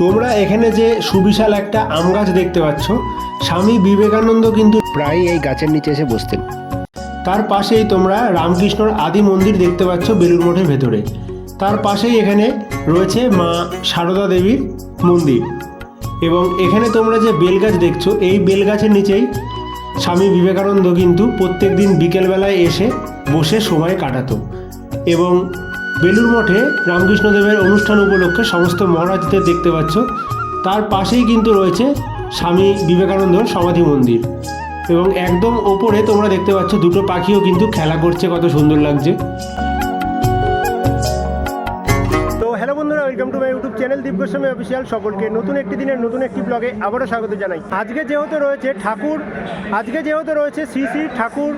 তোমরা এখানে যে সুবিশাল একটা আম গাছ দেখতে পাচ্ছ, স্বামী বিবেকানন্দ কিন্তু প্রায় এই গাছের নিচে এসে বসতেন। তার পাশেই তোমরা রামকৃষ্ণর আদি মন্দির দেখতে পাচ্ছ বেলুর মঠের ভেতরে। তার পাশেই এখানে রয়েছে মা সারদা দেবীর মন্দির। এবং এখানে তোমরা যে বেলগাছ দেখছ, এই বেলগাছের নিচেই স্বামী বিবেকানন্দ কিন্তু প্রত্যেক দিন বিকেলবেলায় এসে বসে সময় কাটাতো। এবং বেলুর মঠে রামকৃষ্ণদেবের অনুষ্ঠান উপলক্ষে সমস্ত মহারাজদের দেখতে পাচ্ছ। তার পাশেই কিন্তু রয়েছে স্বামী বিবেকানন্দর সমাধি মন্দির। এবং একদম ওপরে তোমরা দেখতে পাচ্ছ দুটো পাখিও কিন্তু খেলা করছে, কত সুন্দর লাগছে। তো হ্যালো বন্ধুরা welcome to channel Deep Goswami official সকলকে নতুন একটি দিনের নতুন একটি ব্লগে আবারও স্বাগত জানাই। আজকে যেহেতু রয়েছে ঠাকুর, আজকে যেহেতু রয়েছে শ্রী শ্রী ঠাকুর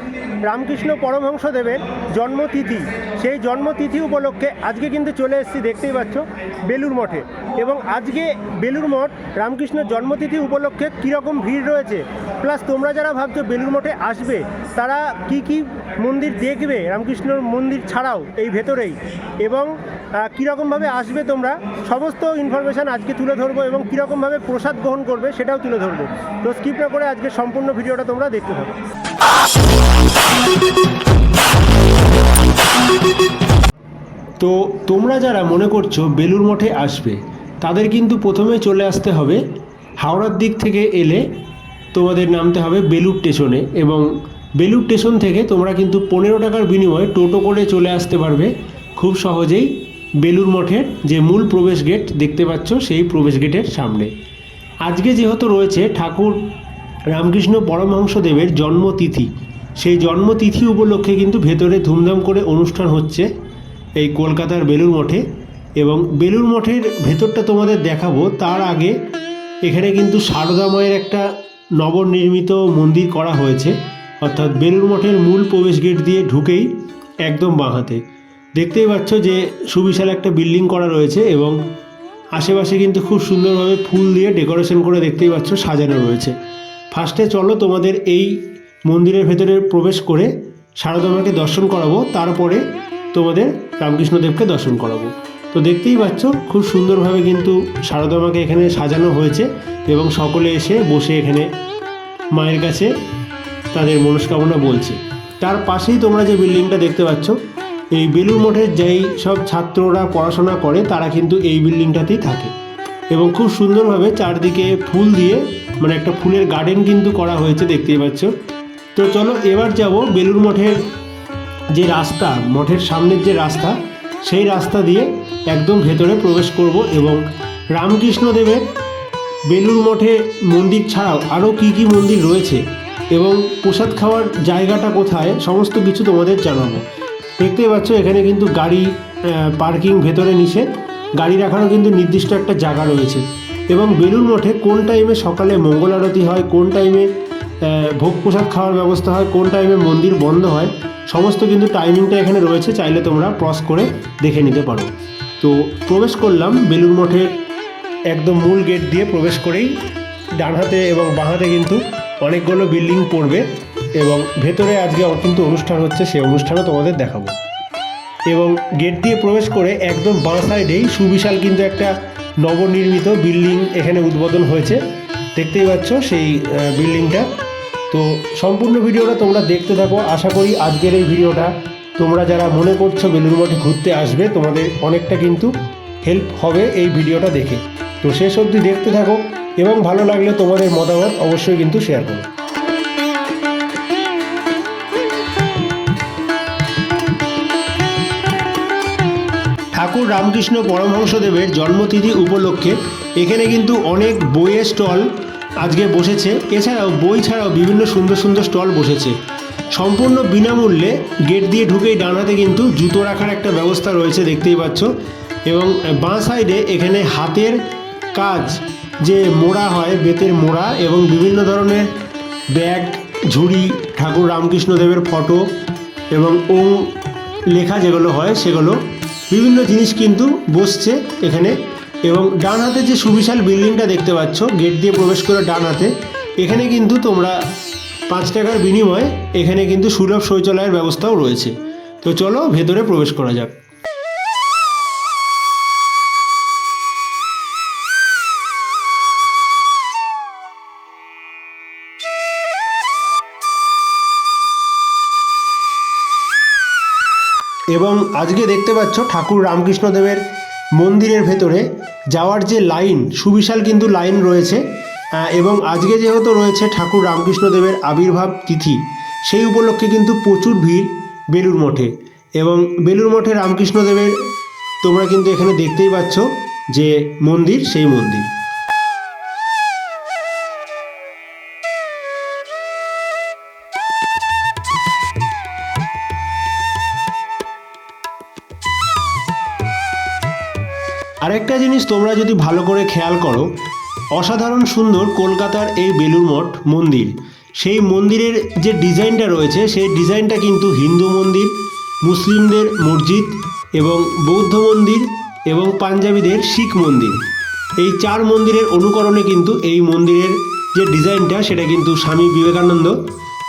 রামকৃষ্ণ পরমহংস দেবের জন্মতিথি, সেই জন্মতিথি উপলক্ষে আজকে কিন্তু চলে এসেছি, দেখতেই পাচ্ছ বেলুর মঠে। এবং আজকে বেলুর মঠ রামকৃষ্ণ জন্মতিথি উপলক্ষে কীরকম ভিড় রয়েছে, প্লাস তোমরা যারা ভাবছ বেলুর মঠে আসবে, তারা কি কি মন্দির দেখবে, রামকৃষ্ণর মন্দির ছাড়াও এই ভেতরেই। এবং কীরকমভাবে আসবে তোমরা, সমস্ত ইনফরমেশান আজকে তুলে ধরবো এবং কীরকমভাবে প্রসাদ গ্রহণ করবে সেটাও তুলে ধরবো। তো স্কিপ না করে আজকে সম্পূর্ণ ভিডিওটা তোমরা দেখতে থাকো। তো তোমরা যারা মনে করছ বেলুর মঠে আসবে, তাদের কিন্তু প্রথমে চলে আসতে হবে হাওড়ার দিক থেকে এলে তোমাদের নামতে হবে বেলুর স্টেশনে এবং বেলুর স্টেশন থেকে তোমরা কিন্তু পনেরো টাকার বিনিময়ে টোটো করে চলে আসতে পারবে। খুব সহজেই বেলুর মঠের যে মূল প্রবেশ গেট দেখতে পাচ্ছ, সেই প্রবেশ গেটের সামনে। আজকে যেহেতু রয়েছে ঠাকুর রামকৃষ্ণ পরমহংসদেবের জন্মতিথি, সেই জন্মতিথি উপলক্ষে কিন্তু ভেতরে ধুমধাম করে অনুষ্ঠান হচ্ছে এই কলকাতার বেলুর মঠে। এবং বেলুর মঠের ভেতরটা তোমাদের দেখাবো, তার আগে এখানে কিন্তু সারদা মায়ের একটা নবনির্মিত মন্দির করা হয়েছে। অর্থাৎ বেলুর মঠের মূল প্রবেশ গেট দিয়ে ঢুকেই একদম বাঁহাতে দেখতেই পাচ্ছ যে সুবিশাল একটা বিল্ডিং করা রয়েছে এবং আশেপাশে কিন্তু খুব সুন্দরভাবে ফুল দিয়ে ডেকোরেশন করে দেখতেই পাচ্ছ সাজানো রয়েছে। ফার্স্টে চলো তোমাদের এই মন্দিরের ভেতরে প্রবেশ করে সারদামাকে দর্শন করাবো, তারপরে তোমাদের রামকৃষ্ণদেবকে দর্শন করাবো। তো দেখতেই পাচ্ছ খুব সুন্দরভাবে কিন্তু সারদামাকে এখানে সাজানো হয়েছে এবং সকলে এসে বসে এখানে মায়ের কাছে তাদের মনস্কামনা বলছে। তার পাশেই তোমরা যে বিল্ডিংটা দেখতে পাচ্ছ, এই বেলুর মঠের যেই সব ছাত্ররা পড়াশোনা করে, তারা কিন্তু এই বিল্ডিংটাতেই থাকে। এবং খুব সুন্দরভাবে চারদিকে ফুল দিয়ে মানে একটা ফুলের গার্ডেন কিন্তু করা হয়েছে, দেখতেই পাচ্ছ। তো চলো এবার যাব বেলুর মঠের যে রাস্তা, মঠের সামনের যে রাস্তা, সেই রাস্তা দিয়ে একদম ভেতরে প্রবেশ করব এবং রামকৃষ্ণদেবের বেলুর মঠে মন্দির ছাড়াও আরও কী কী মন্দির রয়েছে এবং প্রসাদ খাওয়ার জায়গাটা কোথায়, সমস্ত কিছু তোমাদের জানাব। দেখতেই পাচ্ছ, এখানে কিন্তু গাড়ি পার্কিং ভেতরে নিষেধ। গাড়ি রাখারও কিন্তু নির্দিষ্ট একটা জায়গা রয়েছে। এবং বেলুর মঠে কোন টাইমে সকালে মঙ্গল আরতি হয়, কোন টাইমে ভোগ প্রসাদ খাওয়ার ব্যবস্থা হয়, কোন টাইমে মন্দির বন্ধ হয়, সমস্ত কিন্তু টাইমিংটা এখানে রয়েছে। চাইলে তোমরা ক্রস করে দেখে নিতে পারো। তো প্রবেশ করলাম বেলুর মঠের একদম মূল গেট দিয়ে প্রবেশ করেই। ডান হাতে এবং বাঁ হাতে কিন্তু অনেকগুলো বিল্ডিং পড়বে এবং ভেতরে আজকে কিন্তু অনুষ্ঠান হচ্ছে, সেই অনুষ্ঠানও তোমাদের দেখাবো। এবং গেট দিয়ে প্রবেশ করে একদম বাঁ সাইডেই সুবিশাল কিন্তু একটা নবনির্মিত বিল্ডিং এখানে উদ্বোধন হয়েছে। দেখতেই পাচ্ছ সেই বিল্ডিংটা। তো সম্পূর্ণ ভিডিওটা তোমরা দেখতে থাকো। আশা করি আজকের এই ভিডিওটা তোমরা যারা মনে করছ বেলুর মঠে ঘুরতে আসবে, তোমাদের অনেকটা কিন্তু হেল্প হবে এই ভিডিওটা দেখে। তো শেষ অবধি দেখতে থাকো। এবং ভালো লাগলে তোমাদের মতামত অবশ্যই কিন্তু শেয়ার করো। ঠাকুর রামকৃষ্ণ পরমহংসদেবের জন্মতিথি উপলক্ষে এখানে কিন্তু অনেক বইয়ের স্টল আজকে বসেছে। এছাড়াও বই ছাড়াও বিভিন্ন সুন্দর সুন্দর স্টল বসেছে। সম্পূর্ণ বিনামূল্যে গেট দিয়ে ঢুকেই ডানাতে কিন্তু জুতো রাখার একটা ব্যবস্থা রয়েছে, দেখতেই পাচ্ছ। এবং বাঁ সাইডে এখানে হাতের কাজ যে মোড়া হয়, বেতের মোড়া এবং বিভিন্ন ধরনের ব্যাগ, ঝুড়ি, ঠাকুর রামকৃষ্ণদেবের ফটো এবং ওং লেখা যেগুলো হয়, সেগুলো বিভিন্ন জিনিস কিন্তু বসছে এখানে এবং ডান হাতে যে সুবিশাল বিল্ডিংটা দেখতে পাচ্ছ, গেট দিয়ে প্রবেশ করে ডান হাতে, এখানে কিন্তু তোমরা পাঁচ টাকার বিনিময়ে এখানে কিন্তু সুলভ শৌচালয়ের ব্যবস্থাও রয়েছে। তো চলো ভেতরে প্রবেশ করা যাক। এবং আজকে দেখতে পাচ্ছ ঠাকুর রামকৃষ্ণদেবের মন্দিরের ভেতরে যাওয়ার যে লাইন, সুবিশাল কিন্তু লাইন রয়েছে এবং আজকে যেহেতু রয়েছে ঠাকুর রামকৃষ্ণদেবের আবির্ভাব তিথি, সেই উপলক্ষে কিন্তু প্রচুর ভিড় বেলুর মঠে। এবং বেলুর মঠে রামকৃষ্ণদেবের তোমরা কিন্তু এখানে দেখতেই পাচ্ছ যে মন্দির, সেই মন্দির। আরেকটা জিনিস তোমরা যদি ভালো করে খেয়াল করো, অসাধারণ সুন্দর কলকাতার এই বেলুর মঠ মন্দির। সেই মন্দিরের যে ডিজাইনটা রয়েছে, সেই ডিজাইনটা কিন্তু হিন্দু মন্দির, মুসলিমদের মসজিদ এবং বৌদ্ধ মন্দির এবং পাঞ্জাবিদের শিখ মন্দির। এই চার মন্দিরের অনুকরণে কিন্তু এই মন্দিরের যে ডিজাইনটা, সেটা কিন্তু স্বামী বিবেকানন্দ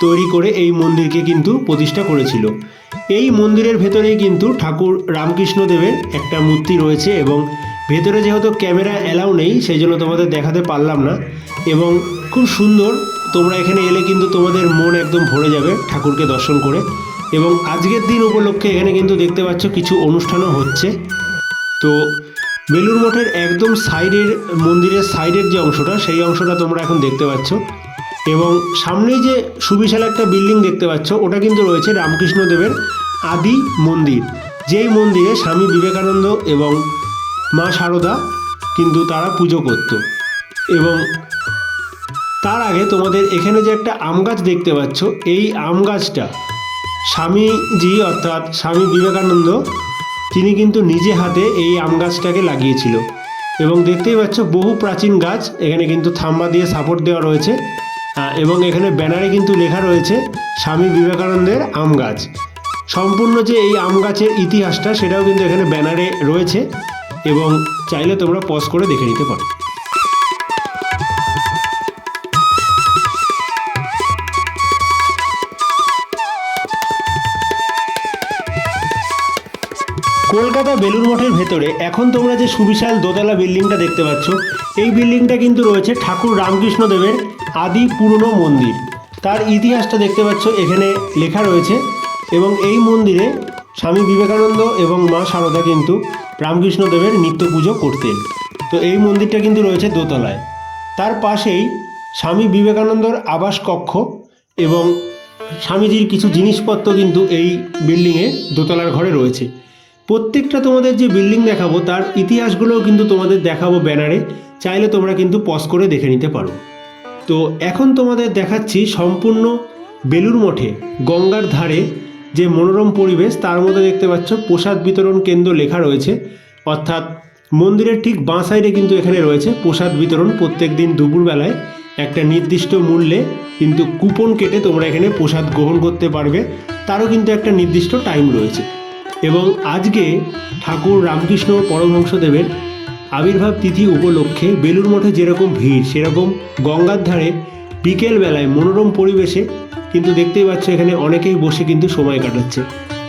তৈরি করে এই মন্দিরকে কিন্তু প্রতিষ্ঠা করেছিল। এই মন্দিরের ভেতরেই কিন্তু ঠাকুর রামকৃষ্ণদেবের একটা মূর্তি রয়েছে এবং ভেতরে যেহেতু ক্যামেরা অ্যালাউ নেই, সেই জন্য তোমাদের দেখাতে পারলাম না। এবং খুব সুন্দর, তোমরা এখানে এলে কিন্তু তোমাদের মন একদম ভরে যাবে ঠাকুরকে দর্শন করে। এবং আজকের দিন উপলক্ষে এখানে কিন্তু দেখতে পাচ্ছ কিছু অনুষ্ঠানও হচ্ছে। তো বেলুর মঠের একদম সাইডের মন্দিরের সাইডের যে অংশটা, সেই অংশটা তোমরা এখন দেখতে পাচ্ছ। এবং সামনেই যে সুবিশাল একটা বিল্ডিং দেখতে পাচ্ছ, ওটা কিন্তু রয়েছে রামকৃষ্ণদেবের আদি মন্দির। যেই মন্দিরে স্বামী বিবেকানন্দ এবং মা শারদা কিন্তু তারা পুজো করত। এবং তার আগে তোমাদের এখানে যে একটা আম গাছ দেখতে পাচ্ছ, এই আম গাছটা স্বামীজি অর্থাৎ স্বামী বিবেকানন্দ, তিনি কিন্তু নিজে হাতে এই আম গাছটাকে লাগিয়েছিল। এবং দেখতেই পাচ্ছ বহু প্রাচীন গাছ, এখানে কিন্তু থাম্বা দিয়ে সাপোর্ট দেওয়া রয়েছে। এবং এখানে ব্যানারে কিন্তু লেখা রয়েছে স্বামী বিবেকানন্দের আম গাছ। সম্পূর্ণ যে এই আম গাছের ইতিহাসটা, সেটাও কিন্তু এখানে ব্যানারে রয়েছে এবং চাইলে তোমরা পজ করে দেখে নিতে পারো। কলকাতা বেলুর মঠের ভেতরে এখন তোমরা যে সুবিশাল দোতলা বিল্ডিংটা দেখতে পাচ্ছ, এই বিল্ডিংটা কিন্তু রয়েছে ঠাকুর রামকৃষ্ণদেবের আদি পুরনো মন্দির। তার ইতিহাসটা দেখতে পাচ্ছ, এখানে লেখা রয়েছে এবং এই মন্দিরে স্বামী বিবেকানন্দ এবং মা সারদা কিন্তু রামকৃষ্ণদেবের নিত্য পুজো করতেন তো এই মন্দিরটা কিন্তু রয়েছে দোতলায়। তার পাশেই স্বামী বিবেকানন্দর আবাস কক্ষ এবং স্বামীজির কিছু জিনিসপত্র কিন্তু এই বিল্ডিংয়ে দোতলার ঘরে রয়েছে। প্রত্যেকটা তোমাদের যে বিল্ডিং দেখাবো, তার ইতিহাসগুলোও কিন্তু তোমাদের দেখাবো ব্যানারে। চাইলে তোমরা কিন্তু পজ করে দেখে নিতে পারো। তো এখন তোমাদের দেখাচ্ছি সম্পূর্ণ বেলুর মঠে, গঙ্গার ধারে যে মনোরম পরিবেশ, তার মধ্যে দেখতে পাচ্ছ প্রসাদ বিতরণ কেন্দ্র লেখা রয়েছে। অর্থাৎ মন্দিরের ঠিক বাঁ সাইডে কিন্তু এখানে রয়েছে প্রসাদ বিতরণ প্রত্যেক দিন দুপুরবেলায়। একটা নির্দিষ্ট মূল্যে কিন্তু কুপন কেটে তোমরা এখানে প্রসাদ গ্রহণ করতে পারবে। তারও কিন্তু একটা নির্দিষ্ট টাইম রয়েছে। এবং আজকে ঠাকুর রামকৃষ্ণ পরমহংসদেবের আবির্ভাব তিথি উপলক্ষে বেলুর মঠে যেরকম ভিড়, সেরকম গঙ্গার ধারে বিকেল বেলায় মনোরম পরিবেশে কিন্তু দেখতেই পাচ্ছ এখানে অনেকেই বসে কিন্তু সময় কাটাচ্ছে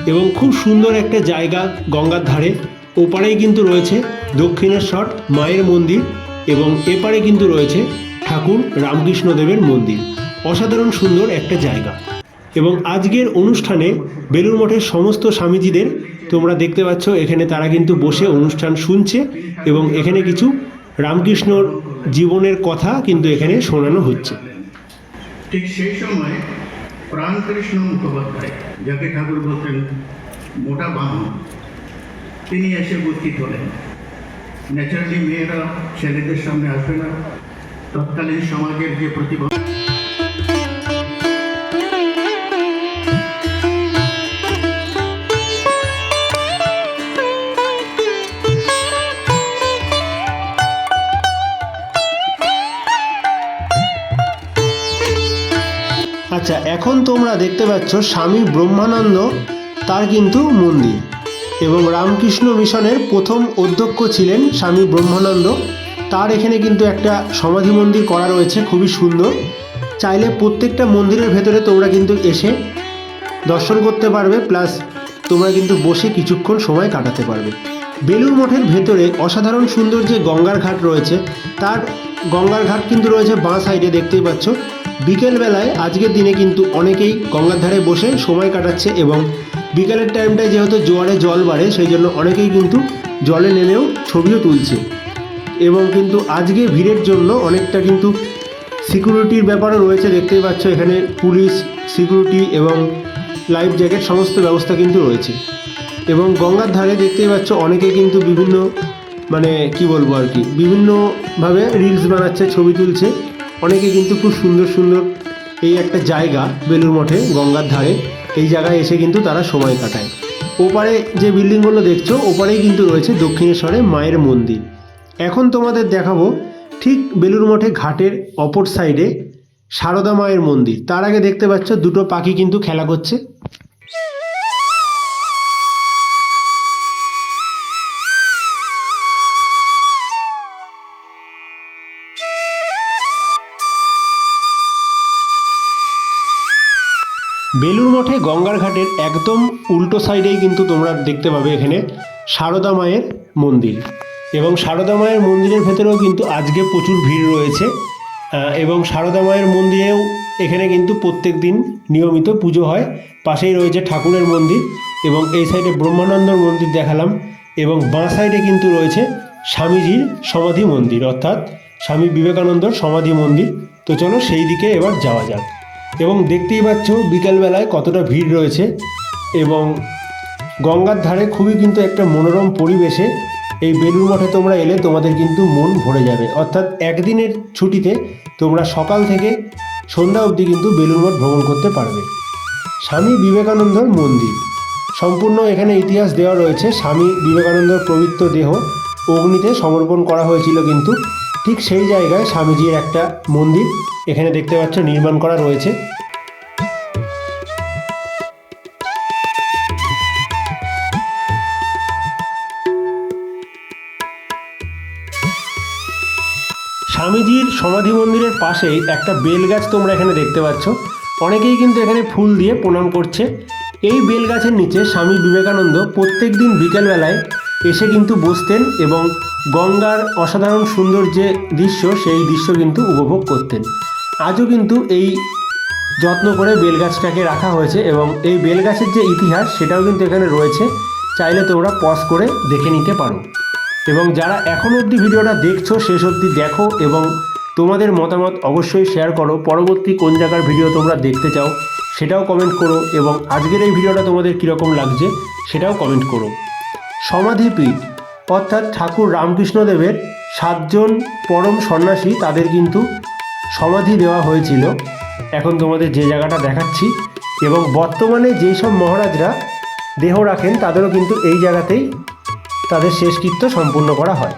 এবং খুব সুন্দর একটা জায়গা গঙ্গার ধারে। ওপারেই কিন্তু রয়েছে দক্ষিণেশ্বর মায়ের মন্দির এবং এপারে কিন্তু রয়েছে ঠাকুর রামকৃষ্ণদেবের মন্দির। অসাধারণ সুন্দর একটা জায়গা। এবং আজকের অনুষ্ঠানে বেলুর মঠের সমস্ত স্বামীজিদের তোমরা দেখতে পাচ্ছ, এখানে তারা কিন্তু বসে অনুষ্ঠান শুনছে এবং এখানে কিছু রামকৃষ্ণর জীবনের কথা কিন্তু এখানে শোনানো হচ্ছে। ঠিক সেই সময় প্রাণকৃষ্ণ মুখোপাধ্যায়, যাকে ঠাকুর বলতেন মোটা বাহন, তিনি এসে উপস্থিত হলেন। ন্যাচারালি মেয়েরা, ছেলেদের সামনে আসবে না। তৎকালীন সমাজের যে প্রতিভা এখন তোমরা দেখতে পাচ্ছ স্বামী ব্রহ্মানন্দ, তার কিন্তু মন্দির। এবং রামকৃষ্ণ মিশনের প্রথম অধ্যক্ষ ছিলেন স্বামী ব্রহ্মানন্দ। তার এখানে কিন্তু একটা সমাধি মন্দির করা রয়েছে, খুবই সুন্দর। চাইলে প্রত্যেকটা মন্দিরের ভেতরে তোমরা কিন্তু এসে দর্শন করতে পারবে, প্লাস তোমরা কিন্তু বসে কিছুক্ষণ সময় কাটাতে পারবে। বেলুর মঠের ভেতরে অসাধারণ সুন্দর যে গঙ্গার ঘাট রয়েছে, তার গঙ্গার ঘাট কিন্তু রয়েছে বাঁ সাইডে দেখতেই পাচ্ছ। বিকেলবেলায়, আজকের দিনে কিন্তু অনেকেই গঙ্গার ধারে বসে সময় কাটাচ্ছে এবং বিকেলের টাইমটায় যেহেতু জোয়ারে জল বাড়ে, সেই জন্য অনেকেই কিন্তু জলে নেমেও ছবিও তুলছে। এবং কিন্তু আজকে ভিড়ের জন্য অনেকটা কিন্তু সিকিউরিটির ব্যাপারও রয়েছে, দেখতেই পাচ্ছ এখানে পুলিশ, সিকিউরিটি এবং লাইফ জ্যাকেট সমস্ত ব্যবস্থা কিন্তু রয়েছে। এবং গঙ্গার ধারে দেখতেই পাচ্ছ অনেকে কিন্তু বিভিন্ন মানে কি বলব আর কি, বিভিন্নভাবে রিলস বানাচ্ছে, ছবি তুলছে। অনেকে কিন্তু খুব সুন্দর সুন্দর এই একটা জায়গা বেলুর মঠে, গঙ্গার ধারে, এই জায়গায় এসে কিন্তু তারা সময় কাটায়। ওপারে যে বিল্ডিংগুলো দেখছ, ওপারেই কিন্তু রয়েছে দক্ষিণেশ্বরে মায়ের মন্দির। এখন তোমাদের দেখাবো ঠিক বেলুর মঠে ঘাটের অপর সাইডে সারদা মায়ের মন্দির। তার আগে দেখতে পাচ্ছ দুটো পাখি কিন্তু খেলা করছে। বেলুর মঠে গঙ্গার ঘাটের একদম উল্টো সাইডেই কিন্তু তোমরা দেখতে পাবে এখানে সারদা মায়ের মন্দির। এবং সারদা মায়ের মন্দিরের ভেতরেও কিন্তু আজকে প্রচুর ভিড় রয়েছে। এবং সারদা মায়ের মন্দিরেও এখানে কিন্তু প্রত্যেক দিন নিয়মিত পুজো হয়। পাশেই রয়েছে ঠাকুরের মন্দির এবং এই সাইডে ব্রহ্মানন্দর মন্দির দেখালাম এবং বাঁ সাইডে কিন্তু রয়েছে স্বামীজির সমাধি মন্দির, অর্থাৎ স্বামী বিবেকানন্দর সমাধি মন্দির। তো চলো সেই দিকে এবার যাওয়া যাক। এবং দেখতেই পাচ্ছ বিকালবেলায় কতটা ভিড় রয়েছে এবং গঙ্গার ধারে খুবই কিন্তু একটা মনোরম পরিবেশে এই বেলুর মঠে তোমরা এলে তোমাদের কিন্তু মন ভরে যাবে। অর্থাৎ একদিনের ছুটিতে তোমরা সকাল থেকে সন্ধ্যা অবধি কিন্তু বেলুর মঠ ভ্রমণ করতে পারবে। স্বামী বিবেকানন্দর মন্দির। সম্পূর্ণ এখানে ইতিহাস দেওয়া রয়েছে। স্বামী বিবেকানন্দর পবিত্র দেহ অগ্নিতে সমর্পণ করা হয়েছিল কিন্তু ঠিক সেই জায়গায় স্বামীজির একটা মন্দির এখানে দেখতে পাচ্ছ নির্মাণ করা রয়েছে। স্বামীজির সমাধি মন্দিরের পাশেই একটা বেল গাছ তোমরা এখানে দেখতে পাচ্ছ। অনেকেই কিন্তু এখানে ফুল দিয়ে প্রণাম করছে। এই বেল গাছের নিচে স্বামী বিবেকানন্দ প্রত্যেক দিন বিকেলবেলায় এসে কিন্তু বসতেন এবং গঙ্গার অসাধারণ সুন্দর যে দৃশ্য, সেই দৃশ্য কিন্তু উপভোগ করতেন। আজও কিন্তু এই যত্ন করে বেলগাছটাকে রাখা হয়েছে এবং এই বেলগাছের যে ইতিহাস, সেটাও কিন্তু এখানে রয়েছে। চাইলে তোমরা পজ করে দেখে নিতে পারো। এবং যারা এখন অবধি ভিডিওটা দেখছ, শেষ অবধি দেখো এবং তোমাদের মতামত অবশ্যই শেয়ার করো। পরবর্তী কোন জায়গার ভিডিও তোমরা দেখতে চাও, সেটাও কমেন্ট করো এবং আজকের এই ভিডিওটা তোমাদের কীরকম লাগছে, সেটাও কমেন্ট করো। সমাধিপীঠ, অর্থাৎ ঠাকুর রামকৃষ্ণদেবের সাতজন পরম সন্ন্যাসী, তাদের কিন্তু সমাধি দেওয়া হয়েছিল। এখন তোমাদের যে জায়গাটা দেখাচ্ছি এবং বর্তমানে যেই সব মহারাজরা দেহ রাখেন তাদেরও কিন্তু এই জায়গাতেই তাদের শেষকৃত্য সম্পূর্ণ করা হয়।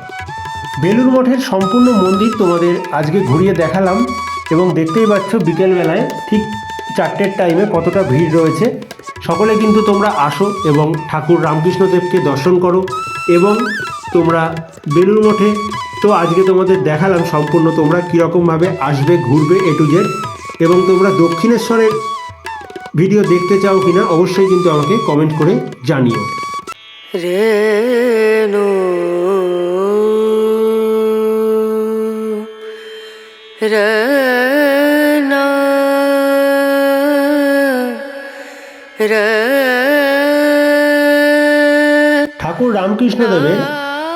বেলুর মঠের সম্পূর্ণ মন্দির তোমাদের আজকে ঘুরিয়ে দেখালাম এবং দেখতেই পাচ্ছ বিকেলবেলায় ঠিক চারটের টাইমে কতটা ভিড় রয়েছে। সকলে কিন্তু তোমরা আসো এবং ঠাকুর রামকৃষ্ণদেবকে দর্শন করো এবং তোমরা বেলুর মঠে তো আজকে তোমাদের দেখালাম সম্পূর্ণ তোমরা কীরকমভাবে আসবে ঘুরবে এ টু জেড এবং তোমরা দক্ষিণেশ্বরের ভিডিও দেখতে চাও কিনা অবশ্যই কিন্তু আমাকে কমেন্ট করে জানিও। রেণু ঠাকুর রামকৃষ্ণদেবের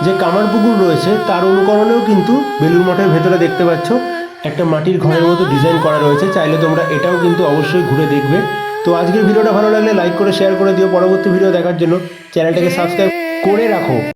যে কামার পুকুর রয়েছে, তার অনুকরণেও কিন্তু বেলুর মঠের ভেতরে দেখতে পাচ্ছ, একটা মাটির ঘরের মতো ডিজাইন করা রয়েছে। চাইলে তোমরা এটাও কিন্তু অবশ্যই ঘুরে দেখবে। তো আজকের ভিডিওটা ভালো লাগলে লাইক করে শেয়ার করে দিও। পরবর্তী ভিডিও দেখার জন্য চ্যানেলটাকে সাবস্ক্রাইব করে রাখো।